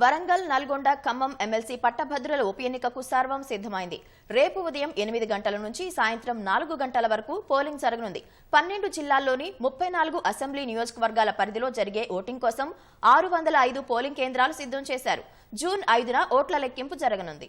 Warangal Nalgonda Khammam MLC పట్టభద్రుల ఉప ఎన్నికకు సర్వం సిద్ధమైంది. రేపు ఉదయం ఎనిమిది గంటల నుంచి సాయంత్రం నాలుగు గంటల వరకు పోలింగ్ జరగనుంది. పన్నెండు జిల్లాల్లోని ముప్పై నాలుగు అసెంబ్లీ నియోజకవర్గాల పరిధిలో జరిగే ఓటింగ్ కోసం ఆరు వందల ఐదు పోలింగ్ కేంద్రాలు సిద్ధం చేశారు. జూన్ ఐదున ఓట్ల లెక్కింపు జరగనుంది.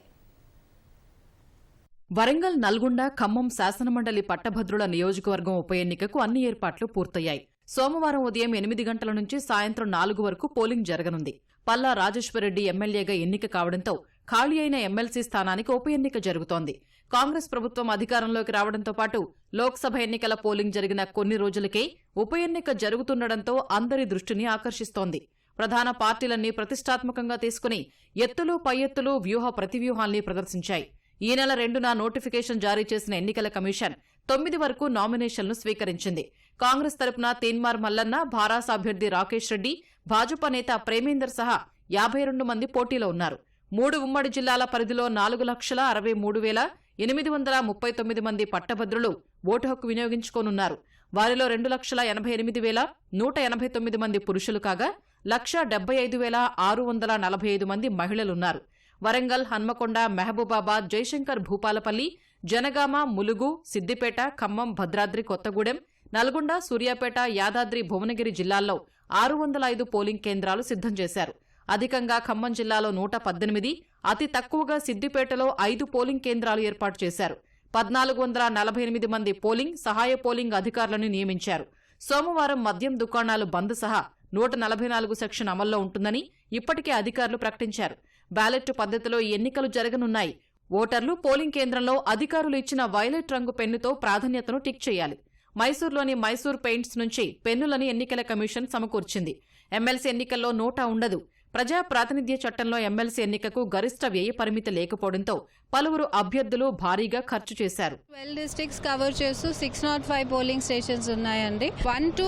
వరంగల్ నల్గొండ ఖమ్మం శాసనమండలి పట్టభద్రుల నియోజకవర్గం ఉప ఎన్నికకు అన్ని ఏర్పాట్లు పూర్తయ్యాయి. సోమవారం ఉదయం ఎనిమిది గంటల నుంచి సాయంత్రం నాలుగు వరకు పోలింగ్ జరగనుంది. పల్లా రాజేశ్వరరెడ్డి ఎమ్మెల్యేగా ఎన్నిక కావడంతో ఖాళీ అయిన ఎమ్మెల్సీ స్థానానికి ఉప ఎన్నిక జరుగుతోంది. కాంగ్రెస్ ప్రభుత్వం అధికారంలోకి రావడంతో పాటు లోక్సభ ఎన్నికల పోలింగ్ జరిగిన కొన్ని రోజులకే ఉప ఎన్నిక జరుగుతుండటంతో అందరి దృష్టిని ఆకర్షిస్తోంది. ప్రధాన పార్టీలన్నీ ప్రతిష్టాత్మకంగా తీసుకుని ఎత్తులు పై ఎత్తులు వ్యూహ ప్రతివ్యూహాల్ని ప్రదర్శించాయి. ఈ నెల రెండున నోటిఫికేషన్ జారీ చేసిన ఎన్నికల కమిషన్ తొమ్మిది వరకు నామినేషన్లు స్వీకరించింది. కాంగ్రెస్ తరపున తీన్మార్ మల్లన్న భారాస అభ్యర్థి రాకేష్ రెడ్డి భాజపా నేత ప్రేమేందర్ సహా యాభై రెండు మంది పోటీలో ఉన్నారు. మూడు ఉమ్మడి జిల్లాల పరిధిలో నాలుగు లక్షల అరవై మూడు వేల ఎనిమిది వందల ముప్పై తొమ్మిది మంది పట్టభద్రులు ఓటు హక్కు వినియోగించుకోనున్నారు. వారిలో రెండు లక్షల ఎనభై ఎనిమిది వేల నూట ఎనభై తొమ్మిది మంది పురుషులు కాగా లక్ష డెబ్బై ఐదు వేల ఆరు వందల నలభై ఐదు మంది మహిళలున్నారు వరంగల్ హన్మకొండ మహబూబాబాద్ జయశంకర్ భూపాలపల్లి జనగామ ములుగు సిద్దిపేట ఖమ్మం భద్రాద్రి కొత్తగూడెం నల్గొండ సూర్యాపేట యాదాద్రి భువనగిరి జిల్లాల్లో ఆరు వందల ఐదు పోలింగ్ కేంద్రాలు సిద్ధం చేశారు. అధికంగా ఖమ్మం జిల్లాలో నూట పద్దెనిమిది అతి తక్కువగా సిద్దిపేటలో ఐదు పోలింగ్ కేంద్రాలు ఏర్పాటు చేశారు. పద్నాలుగు వందల నలభై ఎనిమిది మంది పోలింగ్ సహాయ పోలింగ్ అధికారులను నియమించారు. సోమవారం మద్యం దుకాణాలు బంద్ సహా నూట నలభై నాలుగు సెక్షన్ అమల్లో ఉంటుందని ఇప్పటికే అధికారులు ప్రకటించారు. బ్యాలెట్ పద్ధతిలో ఈ ఎన్నికలు జరగనున్నాయి. ఓటర్లు పోలింగ్ కేంద్రంలో అధికారులు ఇచ్చిన వైలెట్ రంగు పెన్నుతో ప్రాధాన్యతను టిక్ చేయాలి. మైసూర్లోని మైసూర్ పెయింట్స్ నుంచి పెన్నులని ఎన్నికల కమిషన్ సమకూర్చింది. ఎమ్మెల్సీ ఎన్నికల్లో నోటా ఉండదు. ప్రజా ప్రాతినిధ్య చట్టంలో ఎమ్మెల్సీ ఎన్నికకు గరిష్ట వ్యయ పరిమితి లేకపోవడంతో పలువురు అభ్యర్థులు భారీగా ఖర్చు చేశారు. ట్వెల్వ్ డిస్టిక్స్ కవర్ చేస్తూ six nought five polling stations ఉన్నాయండి. One two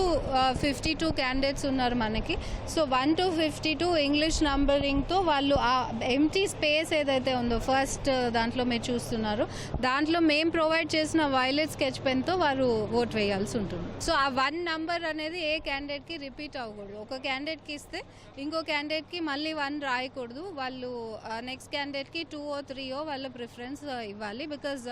fifty two candidates ఉన్నారు మనకి. So one two fifty two English నంబరింగ్తో వాళ్ళు ఆ ఎంటీ స్పేస్ ఏదైతే ఉందో ఫస్ట్ దాంట్లో మీరు చూస్తున్నారు. దాంట్లో మేము ప్రొవైడ్ చేసిన వైలెట్ స్కెచ్ పెన్తో వారు ఓట్ వేయాల్సి ఉంటుంది. సో ఆ వన్ నంబర్ అనేది ఏ క్యాండిడేట్కి రిపీట్ అవ్వకూడదు. ఒక క్యాండిడేట్కి ఇస్తే ఇంకో క్యాండిడేట్కి మళ్ళీ వన్ రాయకూడదు. వాళ్ళు నెక్స్ట్ క్యాండిడేట్కి టూ ఓ త్రీ ఓ వాళ్ళ ప్రిఫరెన్స్ ఇవ్వాలి. బికాజ్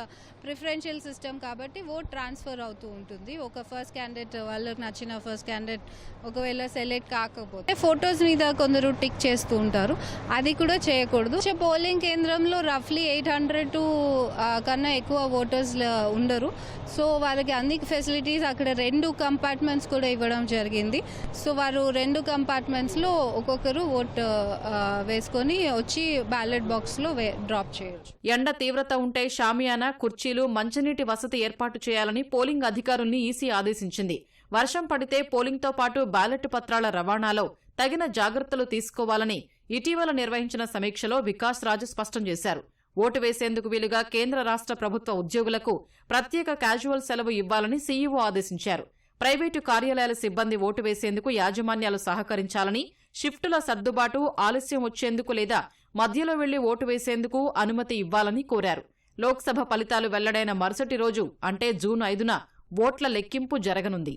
ప్రిఫరెన్షియల్ సిస్టమ్ కాబట్టి ఓట్ ట్రాన్స్ఫర్ అవుతూ ఉంటుంది. ఒక ఫస్ట్ క్యాండిడేట్ వాళ్ళకి నచ్చిన ఫస్ట్ క్యాండిడేట్ ఒకవేళ సెలెక్ట్ కాకపోతే ఫొటోస్ మీద కొందరు టిక్ చేస్తూ ఉంటారు. అది కూడా చేయకూడదు. సో పోలింగ్ కేంద్రంలో రఫ్లీ ఎయిట్ హండ్రెడ్ టు కన్నా ఎక్కువ ఓటర్స్ ఉండరు. సో వాళ్ళకి అన్ని ఫెసిలిటీస్ అక్కడ రెండు కంపార్ట్మెంట్స్ కూడా ఇవ్వడం జరిగింది. సో వారు రెండు కంపార్ట్మెంట్స్లో ఒక్కొక్కరు ఓట్ వేసుకొని వచ్చి బ్యాలెట్ బాక్స్లో డ్రాప్ చేయొచ్చు. ఎండ తీవ్రత ఉంటే షామియానా కుర్చీలు మంచినీటి వసతి ఏర్పాటు చేయాలని పోలింగ్ అధికారుల్ని ఈసీ ఆదేశించింది. వర్షం పడితే పోలింగ్తో పాటు బ్యాలెట్ పత్రాల రవాణాలో తగిన జాగ్రత్తలు తీసుకోవాలని ఇటీవల నిర్వహించిన సమీక్షలో వికాస్ రాజు స్పష్టం చేశారు. ఓటు వేసేందుకు వీలుగా కేంద్ర రాష్ట్ర ప్రభుత్వ ఉద్యోగులకు ప్రత్యేక క్యాజువల్ సెలవు ఇవ్వాలని సీఈఓ ఆదేశించారు. ప్రైవేటు కార్యాలయాల సిబ్బంది ఓటు వేసేందుకు యాజమాన్యాలు సహకరించాలని షిఫ్టుల సర్దుబాటు ఆలస్యం వచ్చేందుకు లేదా మధ్యలో వెళ్ళి ఓటు వేసేందుకు అనుమతి ఇవ్వాలని కోరారు. లోక్సభ ఫలితాలు వెల్లడైన మరుసటి రోజు అంటే జూన్ ఐదున ఓట్ల లెక్కింపు జరగనుంది.